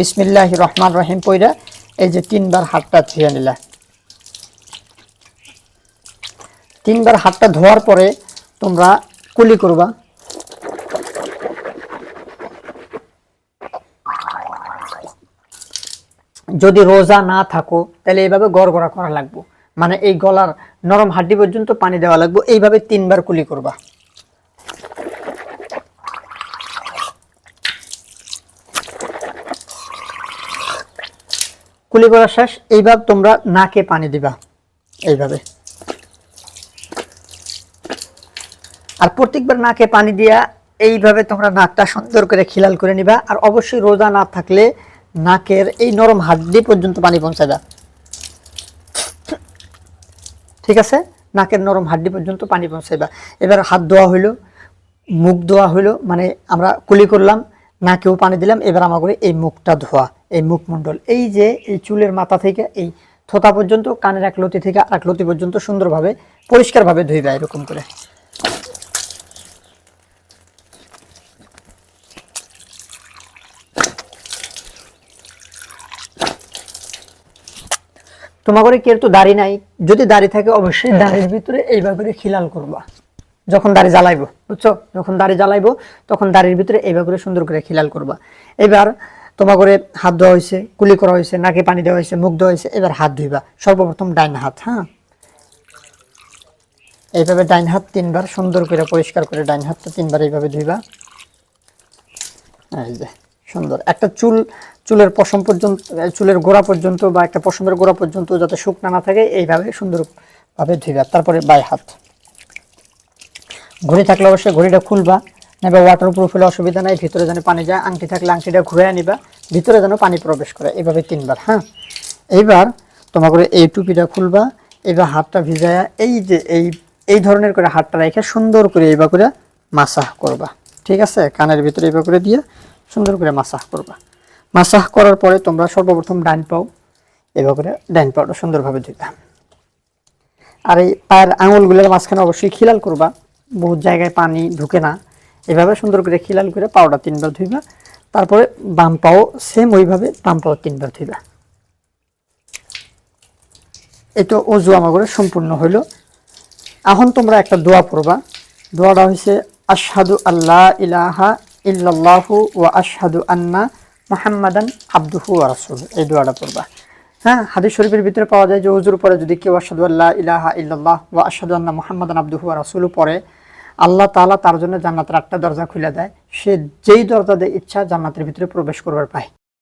বিসমিল্লাহ রহমান রহিম পইরা এই যে তিনবার হাতটা ধুয়ে নিলা। তিনবার হাতটা ধোয়ার পরে তোমরা কুলি করবা। যদি রোজা না থাকো, তাহলে এইভাবে গড়গড়া করা লাগবে। মানে এই গলার নরম হাড্ডি পর্যন্ত পানি দেওয়া লাগবে। এইভাবে তিনবার কুলি করবা। কুলি করা শেষ। এইভাবে তোমরা নাকে পানি দিবা। এইভাবে। আর প্রত্যেকবার নাকে পানি দিয়া এইভাবে তোমরা নাকটা সুন্দর করে খিলাল করে নিবা। আর অবশ্যই রোজা না থাকলে নাকের এই নরম হাড্ডি পর্যন্ত পানি পৌঁছাবা ঠিক আছে? নাকের নরম হাড্ডি পর্যন্ত পানি পৌঁছাইবা। এবার হাত ধোয়া হইল, মুখ ধোয়া হইল মানে আমরা কুলি করলাম, নাকেও পানি দিলাম, এবার আমার করে এই মুখটা ধোয়া। এই মুখমণ্ডল। এই যে এই চুলের মাথা থেকে এই থোতা পর্যন্ত, কানের এক লতি থেকে আর এক লতি পর্যন্ত সুন্দরভাবে, পরিষ্কারভাবে ধুইবা এরকম করে। তোমার করে কেউ তো দাড়ি নাই। যদি দাড়ি থাকে, অবশ্যই দাড়ির ভিতরে এইভাবে করে খিলাল করবা। যখন দাড়ি জ্বালাইবো, বুঝছ? যখন দাড়ি জ্বালাইবো, তখন দাড়ির ভিতরে এইভাবে করে সুন্দর করে খিলাল করবা। এবার তোমার করে হাত ধোয়া হয়েছে কুলি করা হয়েছে নাকে পানি দেওয়া হয়েছে মুখ ধোয়া হয়েছে এবার হাত ধুইবা। সর্বপ্রথম ডাইন হাত হ্যাঁ? এইভাবে ডাইন হাত তিনবার সুন্দর করে, পরিষ্কার করে ডাইন হাতটা তিনবার এইভাবে ধুইবা। এই যে, সুন্দর। একটা চুল, চুলের পশম পর্যন্ত, চুলের গোড়া পর্যন্ত বা একটা পশমের গোড়া পর্যন্ত যাতে শুকনা না থাকে, এইভাবে সুন্দরভাবে ধুইবা। তারপরে বাই হাত। ঘড়ি থাকলে অবশ্যই ঘড়িটা খুলবা। নেবে ওয়াটার প্রুফ হলে অসুবিধা নাই, ভিতরে যেন পানি যায়, আংটি থাকলে আংটিটা ঘুরে নিবা ভিতরে যেন পানি প্রবেশ করে এইভাবে তিনবার হ্যাঁ? এইবার তোমার করে এই টুপিটা খুলবা, এবার হাতটা ভিজায়া, এই যে এই এই ধরনের করে হাতটা রেখে সুন্দর করে এইবার করে মাসাহ করবা, ঠিক আছে? কানের ভিতরে এইবার করে দিয়ে সুন্দর করে মাসাহ করবা। মাসাহ করার পরে তোমরা সর্বপ্রথম ডাইন পাও এবার করে ডাইন পাওটা সুন্দরভাবে ধুইবা। আর এই পায়ের আঙুলগুলোর মাঝখানে অবশ্যই খিলাল করবা, বহুত জায়গায় পানি ঢুকে না এভাবে সুন্দর করে খিলাল করে পাওটা তিনবার ধুইবা। তারপরে বাম পাও সেম ওইভাবে বাম পাও তিনবার ধুইবা। তো অজু আমার করে সম্পূর্ণ হইল। এখন তোমরা একটা দোয়া পড়বা। দোয়াটা হয়েছে আশহাদু আল্লাহ ইলাহা ইল্লাল্লাহু ওয়া আশহাদু আন্না মুহাম্মাদান আবদুহু ওয়া রাসূলুহু। এই দোয়াটা পড়বা। হ্যাঁ হাদিস শরীফের ভিতরে পাওয়া যায় যে ওজুর পরে যদি কেউ আশহাদু আল্লাহ ইলাহা ইল্লাল্লাহ ওয়া আশহাদু আন্না মুহাম্মাদান আবদুহু ওয়া রাসূলুহু পড়ে আল্লাহ তালা তার জন্য জান্নাতের একটা দরজা খুলে দেয়। সে যেই দরজা দিয়ে ইচ্ছা জান্নাতের ভিতরে প্রবেশ করবার পায়।